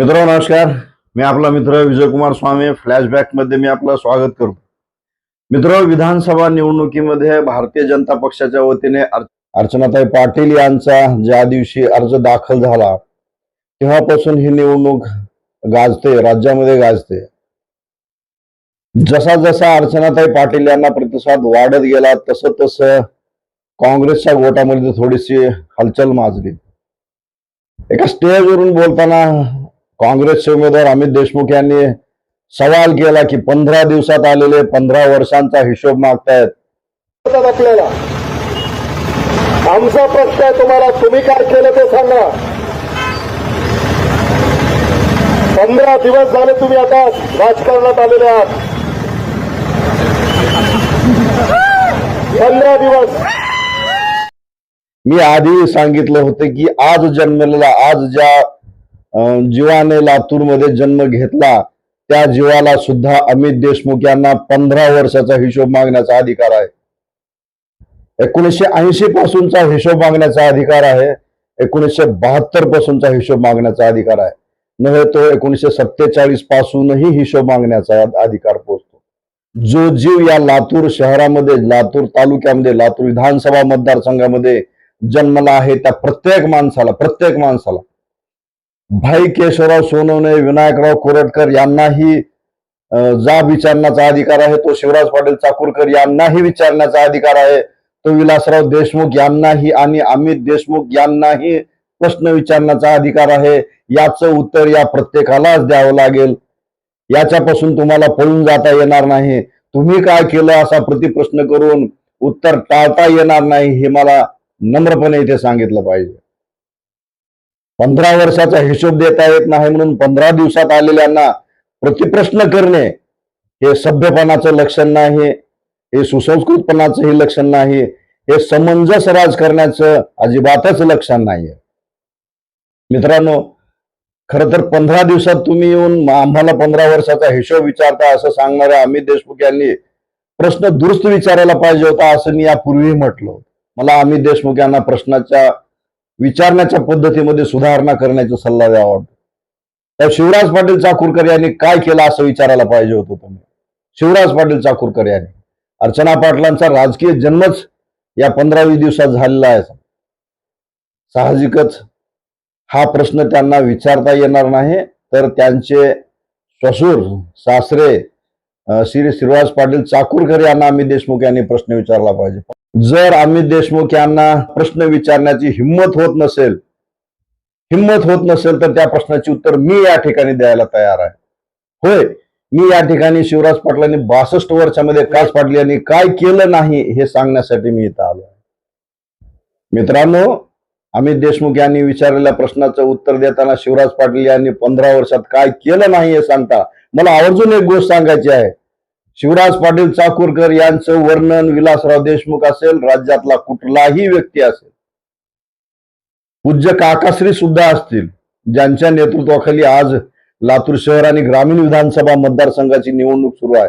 मित्रांनो नमस्कार. मी आपला मित्र विजयकुमार स्वामी. फ्लॅशबॅकमध्ये मी आपलं स्वागत करतो मित्र विधानसभा निवडणुकीमध्ये भारतीय जनता पक्षाच्या वतीने अर्चनाताई पाटील यांचा ज्या दिवशी अर्ज दाखल झाला तेव्हापासून ही निवडणूक गाजते राज्यामध्ये गाजते. जसा जसा अर्चनाताई पाटील यांना प्रतिसाद वाढत गेला तसं तसं काँग्रेसच्या गोटामध्ये थोडीशी हलचल माजली. एका स्टेजवरून बोलताना काँग्रेसचे उमेदवार अमित देशमुख यांनी सवाल केला की पंधरा दिवसात आलेले पंधरा वर्षांचा हिशोब मागतायत. आपल्याला. आमचा प्रश्न आहे तुम्हाला तुम्ही काय केलं ते सांगा. पंधरा दिवस झाले तुम्ही आता राजकारणात आलेले आहात. पंधरा दिवस. मी आधी सांगितलं होतं की आज जन्मलेला आज ज्या जीवाने लातूरमध्ये जन्म घेतला. त्या जीवाला सुद्धा अमित देशमुख यांना पंधरा वर्षाचा हिशोब मागण्याचा अधिकार आहे. एकोणीसशे ऐंशी पासूनचा हिशोब मागण्याचा अधिकार आहे. एकोणीसशे बहात्तर पासूनचा हिशोब मागण्याचा अधिकार आहे. नव्हे तो एकोणीसशे सत्तेचाळीस पासूनही हिशोब मागण्याचा अधिकार पोहोचतो जो जीव या लातूर शहरामध्ये लातूर तालुक्यामध्ये लातूर विधानसभा मतदारसंघामध्ये जन्मला आहे त्या प्रत्येक माणसाला प्रत्येक माणसाला भाई केशवराव सोनवणे विनायकराव कोरटकर यांनाही जा जाब विचारण्याचा अधिकार आहे. तो शिवराज पाटील चाकूरकर यांनाही विचारण्याचा अधिकार आहे. तो विलासराव देशमुख यांनाही आणि अमित देशमुख यांनाही प्रश्न विचारण्याचा अधिकार आहे. याचं उत्तर या प्रत्येकालाच द्यावं लागेल. याच्यापासून तुम्हाला पळून जाता येणार नाही. तुम्ही काय केलं असा प्रतिप्रश्न करून उत्तर टाळता येणार नाही हे मला नम्रपणे इथे सांगितलं पाहिजे. पंधरा वर्षाचा हिशोब देता येत नाही म्हणून पंधरा दिवसात आलेल्यांना प्रतिप्रश्न करणे हे सभ्यपणाचं लक्षण नाही हे सुसंस्कृतपणाचं हे लक्षण नाही हे समंजस राज करण्याचं अजिबातच लक्षण नाहीये. मित्रांनो खर तर पंधरा दिवसात तुम्ही येऊन आम्हाला पंधरा वर्षाचा हिशोब विचारता असं सांगणाऱ्या अमित देशमुख यांनी प्रश्न दुरुस्त विचारायला पाहिजे होता असं मी यापूर्वी म्हटलं. मला अमित देशमुख यांना प्रश्नाच्या विचारण्याच्या पद्धतीमध्ये सुधारणा करण्याचा सल्ला द्यावा वाटतो. तर शिवराज पाटील चाकूरकर यांनी काय केलं असं विचारायला पाहिजे होतं तुम्ही? शिवराज पाटील चाकूरकर यांनी. अर्चना पाटलांचा राजकीय जन्मच या पंधरा वीस दिवसात झालेला आहे. साहजिकच हा प्रश्न त्यांना विचारता येणार नाही. तर त्यांचे ससूर सासरे श्री श्रीवास पाटील चाकूरकर यांना अमित देशमुख यांनी प्रश्न विचारला पाहिजे. जर अमित देशमुख यांना प्रश्न विचारण्याची हिंमत होत नसेल हिंमत होत नसेल तर त्या प्रश्नाची उत्तर मी या ठिकाणी द्यायला तयार आहे. होय मी या ठिकाणी शिवराज पाटलांनी बासष्ट वर्षामध्ये काच पाटली आणि काय केलं नाही हे सांगण्यासाठी मी इथं आलो आहे. मित्रांनो अमित देशमुख यांनी विचारलेल्या प्रश्नाचं उत्तर देताना शिवराज पाटील यांनी पंधरा वर्षात काय केलं नाही हे सांगता मला आवर्जून एक गोष्ट सांगायची आहे. शिवराज पाटील चाकूरकर यांचं वर्णन विलासराव देशमुख असेल राज्यातला कुठलाही व्यक्ती असेल. पूज्य काकाश्री सुद्धा असतील ज्यांच्या नेतृत्वाखाली आज लातूर शहर आणि ग्रामीण विधानसभा मतदारसंघाची निवडणूक सुरू आहे.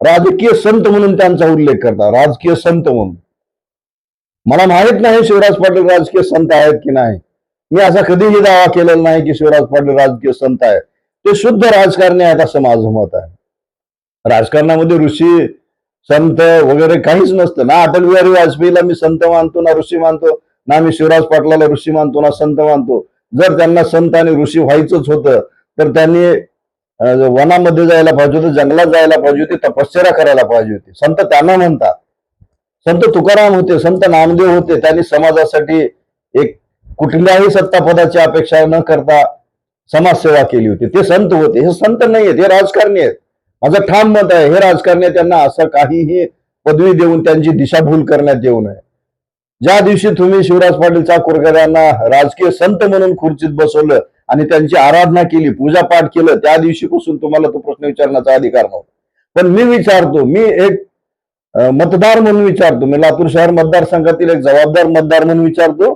राजकीय संत म्हणून त्यांचा उल्लेख करता राजकीय संत म्हणून. मला माहीत नाही शिवराज पाटील राजकीय संत आहेत की नाही. मी असा कधीही दावा केलेला नाही की शिवराज पाटील राजकीय संत आहेत. ते शुद्ध राजकारणी आहेत असं माझं मत आहे. राजकारणामध्ये ऋषी संत वगैरे काहीच नसतं. ना अटल बिहारी वाजपेयीला मी संत मानतो ना ऋषी मानतो ना मी शिवराज पाटलाला ऋषी मानतो ना संत मानतो. जर त्यांना संत आणि ऋषी व्हायचंच होतं तर त्यांनी वनामध्ये जायला पाहिजे होतं जंगलात जायला पाहिजे होते तपश्चर्या करायला पाहिजे होती. संत त्यांना म्हणतात. संत तुकाराम होते संत नामदेव होते त्यांनी समाजासाठी एक कुठल्याही सत्तापदाची अपेक्षा न करता समाजसेवा केली होती. ते संत होते. हे संत नाही आहेत हे राजकारणी आहेत. माझं ठाम मत आहे हे राजकारणी त्यांना असं काहीही पदवी देऊन त्यांची दिशाभूल करण्यात येऊ नये. ज्या दिवशी तुम्ही शिवराज पाटील चाकूरकर यांना राजकीय संत म्हणून खुर्चीत बसवलं आणि त्यांची आराधना केली पूजा पाठ केलं त्या दिवशीपासून तुम्हाला तो प्रश्न विचारण्याचा अधिकार नव्हता. पण मी विचारतो मी एक मतदार म्हणून विचारतो मी लातूर शहर मतदारसंघातील एक जबाबदार मतदार म्हणून विचारतो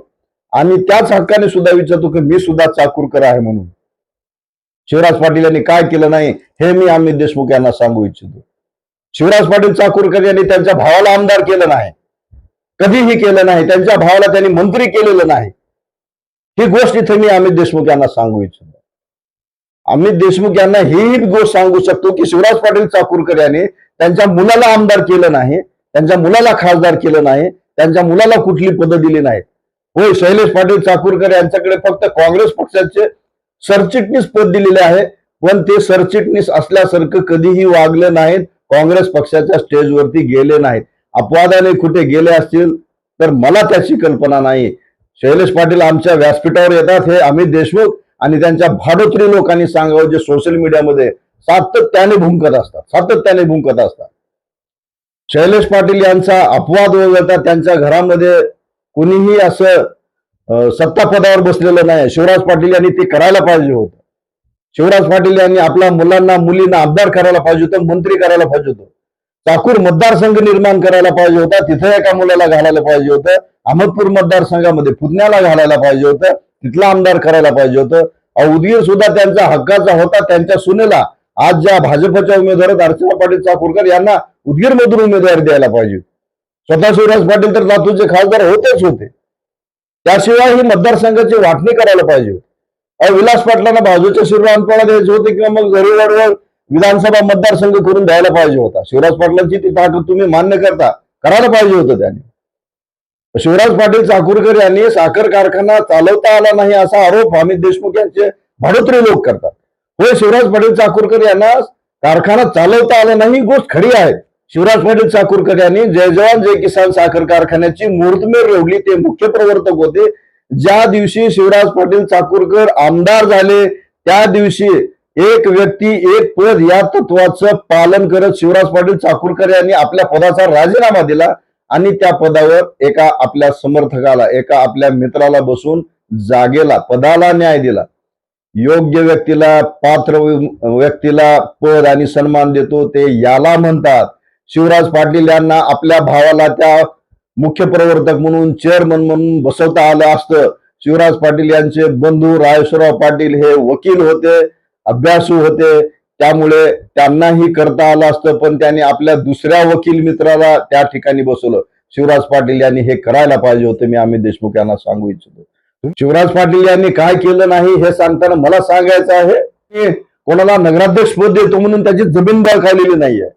आणि त्याच हक्काने सुद्धा विचारतो की मी सुद्धा चाकूरकर आहे म्हणून. शिवराज पाटील यांनी काय केलं नाही हे मी अमित देशमुख यांना सांगू इच्छितो. शिवराज पाटील चाकूरकर यांनी त्यांच्या भावाला आमदार केलं नाही. कधीही केलं नाही त्यांच्या भावाला त्यांनी मंत्री केलेलं नाही. ही गोष्ट इथे मी अमित देशमुख यांना सांगू इच्छितो. अमित देशमुख यांना ही गोष्ट सांगू शकतो की शिवराज पाटील चाकूरकर यांनी त्यांच्या मुलाला आमदार केलं नाही त्यांच्या मुलाला खासदार केलं नाही त्यांच्या मुलाला कुठली पदं दिली नाहीत. होय शैलेश पाटील चाकूरकर यांच्याकडे फक्त काँग्रेस पक्षाचे सरचिटणीस पद दिलेले आहे पण ते सरचिटणीस असल्यासारखं कधीही वागले नाहीत. काँग्रेस पक्षाच्या स्टेजवरती गेले नाहीत. अपवादाने कुठे गेले असतील तर मला त्याची कल्पना नाही शैलेश पाटील आमच्या व्यासपीठावर येतात हे अमित देशमुख आणि त्यांच्या भाडोत्री लोकांनी सांगावं जे सोशल मीडियामध्ये सातत्याने भुंकत असतात. सातत्याने भुंकत असतात. शैलेश पाटील यांचा अपवाद वगळता त्यांच्या घरामध्ये कुणीही असं सत्तापदावर बसलेलं नाही. शिवराज पाटील यांनी ते करायला पाहिजे होतं. शिवराज पाटील यांनी आपल्या मुलांना मुलींना आमदार करायला पाहिजे होतं मंत्री करायला पाहिजे होतं. चाकूर मतदारसंघ निर्माण करायला पाहिजे होता. तिथं एका मुलाला घालायला पाहिजे होतं. अहमदपूर मतदारसंघामध्ये पुण्याला घालायला पाहिजे होतं. तिथला आमदार करायला पाहिजे होतं. अहो, उदगीर सुद्धा त्यांचा हक्काचा होता. त्यांच्या सुनेला आज ज्या भाजपच्या उमेदवार आहेत, अर्चना पाटील चाकूरकर यांना उदगीरमधून उमेदवारी द्यायला पाहिजे. स्वतः शिवराज पाटील तर लातूरचे खासदार होतेच होते. त्याशिवाय ही मतदारसंघाची वाटणी करायला पाहिजे. होती. विलास पाटलांना बाजूच्या शिवरानपणा द्यायचे होते किंवा मग जरीवडवर विधानसभा मतदारसंघ करून द्यायला पाहिजे होता? शिवराज पाटलांची ती ताकद तुम्ही मान्य करता. करायला पाहिजे होतं त्याने. शिवराज पाटील चाकूरकर यांनी साखर कारखाना चालवता आला नाही असा आरोप अमित देशमुख यांचे भाडोत्री लोक करतात. होय शिवराज पाटील चाकूरकर यांना कारखाना चालवता आला नाही ही गोष्ट खरी आहे. शिवराज पाटील चाकूरकर यांनी जय जवान जय किसान साखर कारखान्याची मूर्तमेर रोवली. ते मुख्य प्रवर्तक होते. ज्या दिवशी शिवराज पाटील चाकूरकर आमदार झाले त्या दिवशी एक व्यक्ती एक पद या तत्वाचं पालन करत शिवराज पाटील चाकूरकर यांनी आपल्या पदाचा राजीनामा दिला आणि त्या पदावर एका आपल्या समर्थकाला एका आपल्या मित्राला बसून जागेला पदाला न्याय दिला. योग्य व्यक्तीला पात्र व्यक्तीला पद आणि सन्मान देतो ते याला म्हणतात. शिवराज पाटील यांना आपल्या भावाला त्या मुख्य प्रवर्तक म्हणून चेअरमन म्हणून बसवता आलं असतं. शिवराज पाटील यांचे बंधू राजेश्वरराव पाटील हे वकील होते अभ्यासू होते. त्यामुळे त्यांनाही करता आलं असतं पण त्यांनी आपल्या दुसऱ्या वकील मित्राला त्या ठिकाणी बसवलं. शिवराज पाटील यांनी हे करायला पाहिजे होतं मी अमित देशमुख यांना सांगू इच्छितो. शिवराज पाटील यांनी काय केलं नाही हे सांगताना मला सांगायचं आहे की कोणाला नगराध्यक्ष पद देतो म्हणून त्याची जमीन बळकावलेली नाहीये.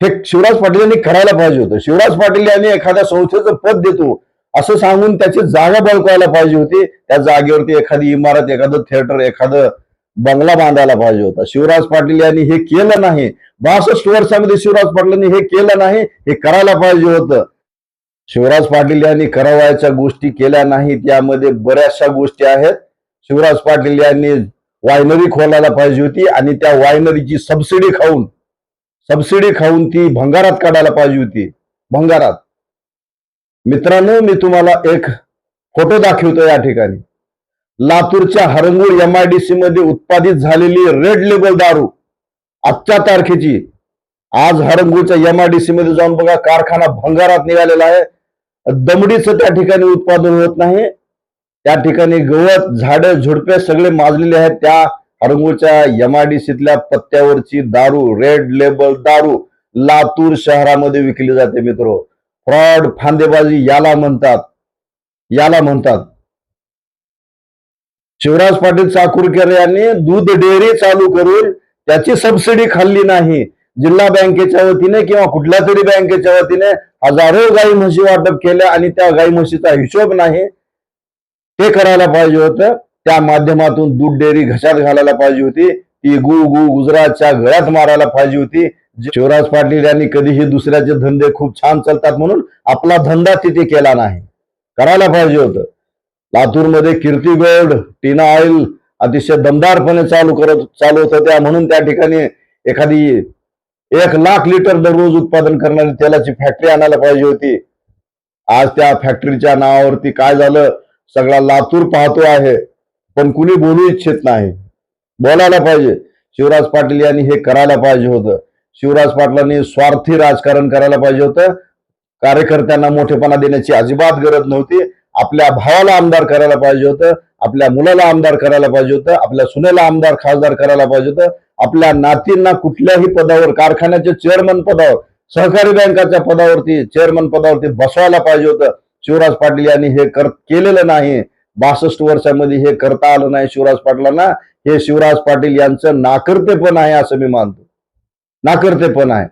हे शिवराज पाटील यांनी करायला पाहिजे होतं. शिवराज पाटील यांनी एखाद्या संस्थेचं पद देतो असं सांगून त्याची जागा बळकवायला पाहिजे होती. त्या जागेवरती एखादी इमारत एखादं थिएटर एखादं बंगला बांधायला पाहिजे होता. शिवराज पाटील यांनी हे केलं नाही. बासष्ट वर्षामध्ये शिवराज पाटलांनी हे केलं नाही हे करायला पाहिजे होतं. शिवराज पाटील यांनी करावायच्या गोष्टी केल्या नाहीत. यामध्ये बऱ्याचशा गोष्टी आहेत. शिवराज पाटील यांनी वायनरी खोलायला पाहिजे होती आणि त्या वायनरीची सबसिडी खाऊन सबसिडी खाऊन ती भंगारात काढायला पाहिजे होती. भंगारात. मित्रांनो मी तुम्हाला एक फोटो दाखवतो या ठिकाणी. लातूरच्या हरंगूळ एमआयडीसी मध्ये उत्पादित झालेली रेड लेबल दारू आजच्या तारखेची. आज हरंगूळच्या एमआयडीसी मध्ये जाऊन बघा कारखाना भंगारात निघालेला आहे. दमडीचं त्या ठिकाणी उत्पादन होत नाही. त्या ठिकाणी गवत झाडं झुडपे सगळे माजलेले आहेत. त्या हरंगूळच्या एमआयडीसीतल्या पत्त्यावरची दारू रेड लेबल दारू लातूर शहरामध्ये विकली जाते मित्र. फ्रॉड फांदेबाजी याला म्हणतात. याला म्हणतात. शिवराज पाटील चाकूरकर यांनी दूध डेअरी चालू करून त्याची सबसिडी खाल्ली नाही. जिल्हा बँकेच्या वतीने किंवा कुठल्या तरी बँकेच्या वतीने हजारो गाई म्हशी वाटप केल्या आणि त्या गाई म्हशीचा हिशोब नाही. ते करायला पाहिजे होतं. त्या माध्यमातून दूध डेअरी घशात घालायला पाहिजे होती. ती गु गु गुजरातच्या गळ्यात मारायला पाहिजे होती. शिवराज पाटील यांनी कधीही दुसऱ्याचे धंदे खूप छान चालतात म्हणून आपला धंदा तिथे केला नाही. करायला पाहिजे होतं. लातूरमध्ये कीर्ती गोल्ड टीना ऑइल अतिशय दमदारपणे चालू करत चालू होत त्या म्हणून त्या ठिकाणी एखादी एक लाख लिटर दररोज उत्पादन करणारी तेलाची फॅक्टरी आणायला पाहिजे होती. आज त्या फॅक्टरीच्या नावावरती काय झालं? सगळा लातूर पाहतो आहे. पण कुणी बोलू इच्छित नाही. बोलायला पाहिजे. शिवराज पाटील यांनी हे करायला पाहिजे होतं. शिवराज पाटलांनी स्वार्थी राजकारण करायला पाहिजे होतं. कार्यकर्त्यांना मोठेपणा देण्याची अजिबात गरज नव्हती. आपल्या भावाला आमदार करायला पाहिजे होतं. आपल्या मुलाला आमदार करायला पाहिजे होतं. आपल्या सुनेला आमदार खासदार करायला पाहिजे होतं. आपल्या नातींना कुठल्याही पदावर कारखान्याच्या चेअरमन पदावर सहकारी बँकाच्या पदावरती चेअरमन पदावरती बसवायला पाहिजे होतं. शिवराज पाटील यांनी हे कर केलेलं नाही. बासष्ट वर्षामध्ये हे करता आलं नाही शिवराज पाटलांना हे शिवराज पाटील यांचं नाकर्तेपण आहे असं मी मानतो. नाकर्तेपण आहे.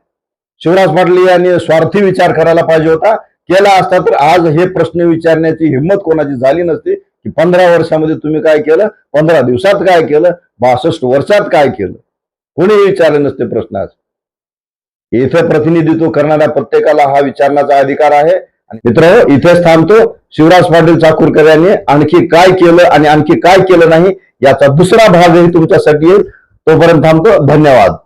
शिवराज पाटील यांनी स्वार्थी विचार करायला पाहिजे होता. केला असता तर आज हे प्रश्न विचारण्याची हिंमत कोणाची झाली नसती की पंधरा वर्षामध्ये तुम्ही काय केलं? पंधरा दिवसात काय केलं? बासष्ट वर्षात काय केलं? कोणी विचारले नसते प्रश्न आज इथं प्रतिनिधित्व करणाऱ्या प्रत्येकाला हा विचारण्याचा अधिकार आहे. मित्र इथेच थांबतो. शिवराज पाटील चाकूरकर यांनी आणखी काय केलं आणि आणखी काय केलं नाही याचा दुसरा भागही तुमच्यासाठी येईल. तोपर्यंत थांबतो. धन्यवाद.